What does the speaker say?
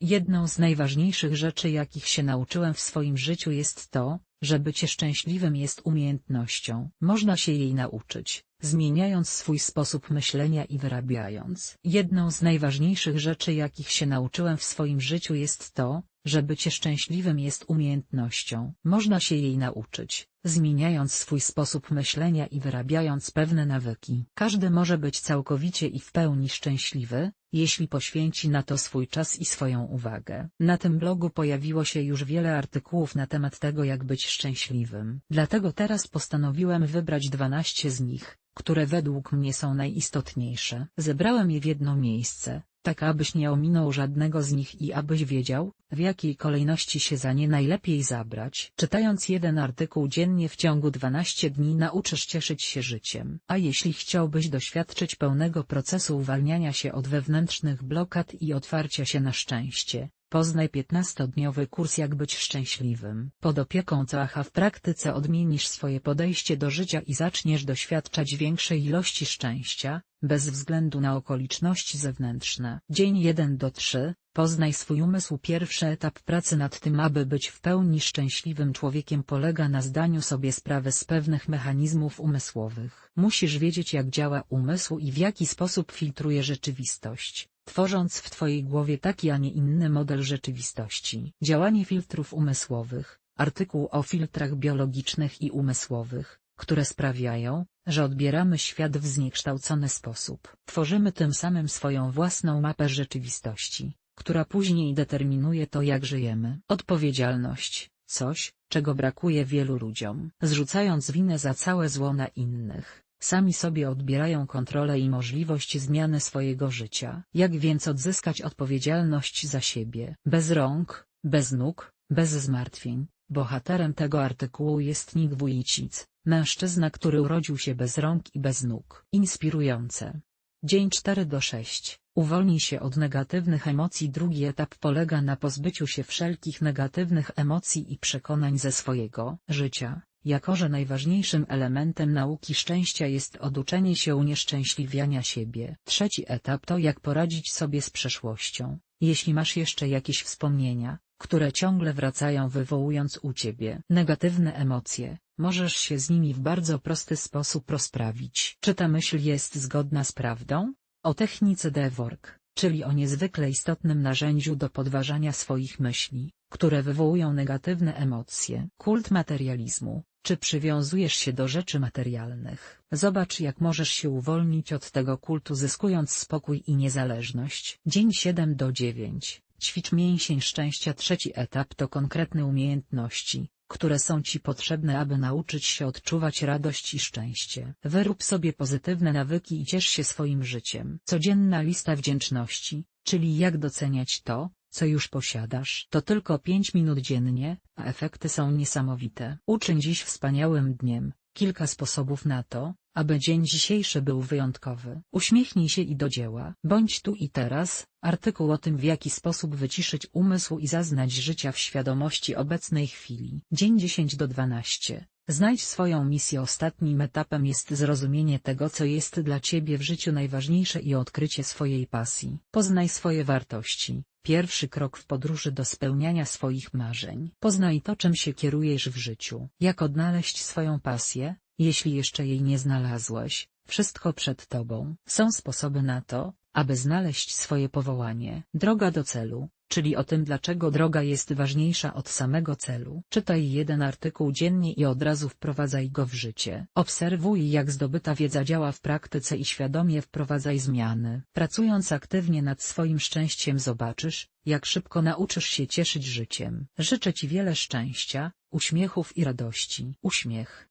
Jedną z najważniejszych rzeczy jakich się nauczyłem w swoim życiu jest to, że bycie szczęśliwym jest umiejętnością. Można się jej nauczyć, zmieniając swój sposób myślenia i wyrabiając. Jedną z najważniejszych rzeczy jakich się nauczyłem w swoim życiu jest to, że bycie szczęśliwym jest umiejętnością. Można się jej nauczyć, zmieniając swój sposób myślenia i wyrabiając pewne nawyki. Każdy może być całkowicie i w pełni szczęśliwy, jeśli poświęci na to swój czas i swoją uwagę. Na tym blogu pojawiło się już wiele artykułów na temat tego jak być szczęśliwym. Dlatego teraz postanowiłem wybrać 12 z nich, które według mnie są najistotniejsze. Zebrałem je w jedno miejsce, tak abyś nie ominął żadnego z nich i abyś wiedział, w jakiej kolejności się za nie najlepiej zabrać. Czytając jeden artykuł dziennie w ciągu 12 dni nauczysz cieszyć się życiem. A jeśli chciałbyś doświadczyć pełnego procesu uwalniania się od wewnętrznych blokad i otwarcia się na szczęście, Poznaj 15-dniowy kurs Jak być szczęśliwym. Pod opieką Cacha w praktyce odmienisz swoje podejście do życia i zaczniesz doświadczać większej ilości szczęścia, bez względu na okoliczności zewnętrzne. Dzień 1 do 3. Poznaj swój umysł. Pierwszy etap pracy nad tym aby być w pełni szczęśliwym człowiekiem polega na zdaniu sobie sprawy z pewnych mechanizmów umysłowych. Musisz wiedzieć jak działa umysł i w jaki sposób filtruje rzeczywistość tworząc w Twojej głowie taki a nie inny model rzeczywistości. Działanie filtrów umysłowych, artykuł o filtrach biologicznych i umysłowych, które sprawiają, że odbieramy świat w zniekształcony sposób. Tworzymy tym samym swoją własną mapę rzeczywistości, która później determinuje to jak żyjemy. Odpowiedzialność, coś, czego brakuje wielu ludziom. Zrzucając winę za całe zło na innych, Sami sobie odbierają kontrolę i możliwość zmiany swojego życia. Jak więc odzyskać odpowiedzialność za siebie? Bez rąk, bez nóg, bez zmartwień. Bohaterem tego artykułu jest Nick Wójcic, mężczyzna który urodził się bez rąk i bez nóg. Inspirujące. Dzień 4 do 6. Uwolnij się od negatywnych emocji. Drugi etap polega na pozbyciu się wszelkich negatywnych emocji i przekonań ze swojego życia. Jako że najważniejszym elementem nauki szczęścia jest oduczenie się unieszczęśliwiania siebie. Trzeci etap to jak poradzić sobie z przeszłością. Jeśli masz jeszcze jakieś wspomnienia, które ciągle wracają wywołując u ciebie negatywne emocje, możesz się z nimi w bardzo prosty sposób rozprawić. Czy ta myśl jest zgodna z prawdą? O technice Devork, czyli o niezwykle istotnym narzędziu do podważania swoich myśli, które wywołują negatywne emocje. Kult materializmu, czy przywiązujesz się do rzeczy materialnych? Zobacz jak możesz się uwolnić od tego kultu zyskując spokój i niezależność. Dzień 7 do 9. Ćwicz mięsień szczęścia Trzeci etap to konkretne umiejętności, które są Ci potrzebne aby nauczyć się odczuwać radość i szczęście. Wyrób sobie pozytywne nawyki i ciesz się swoim życiem. Codzienna lista wdzięczności, czyli jak doceniać to, co już posiadasz. To tylko 5 minut dziennie, a efekty są niesamowite. Uczyń dziś wspaniałym dniem. Kilka sposobów na to, aby dzień dzisiejszy był wyjątkowy. Uśmiechnij się i do dzieła. Bądź tu i teraz. Artykuł o tym w jaki sposób wyciszyć umysł i zaznać życia w świadomości obecnej chwili. Dzień 10 do 12. Znajdź swoją misję Ostatnim etapem jest zrozumienie tego co jest dla Ciebie w życiu najważniejsze i odkrycie swojej pasji. Poznaj swoje wartości. Pierwszy krok w podróży do spełniania swoich marzeń. Poznaj to czym się kierujesz w życiu. Jak odnaleźć swoją pasję, jeśli jeszcze jej nie znalazłeś, wszystko przed tobą. Są sposoby na to, aby znaleźć swoje powołanie. Droga do celu, czyli o tym dlaczego droga jest ważniejsza od samego celu. Czytaj jeden artykuł dziennie i od razu wprowadzaj go w życie. Obserwuj jak zdobyta wiedza działa w praktyce i świadomie wprowadzaj zmiany. Pracując aktywnie nad swoim szczęściem zobaczysz, jak szybko nauczysz się cieszyć życiem. Życzę Ci wiele szczęścia, uśmiechów i radości. Uśmiech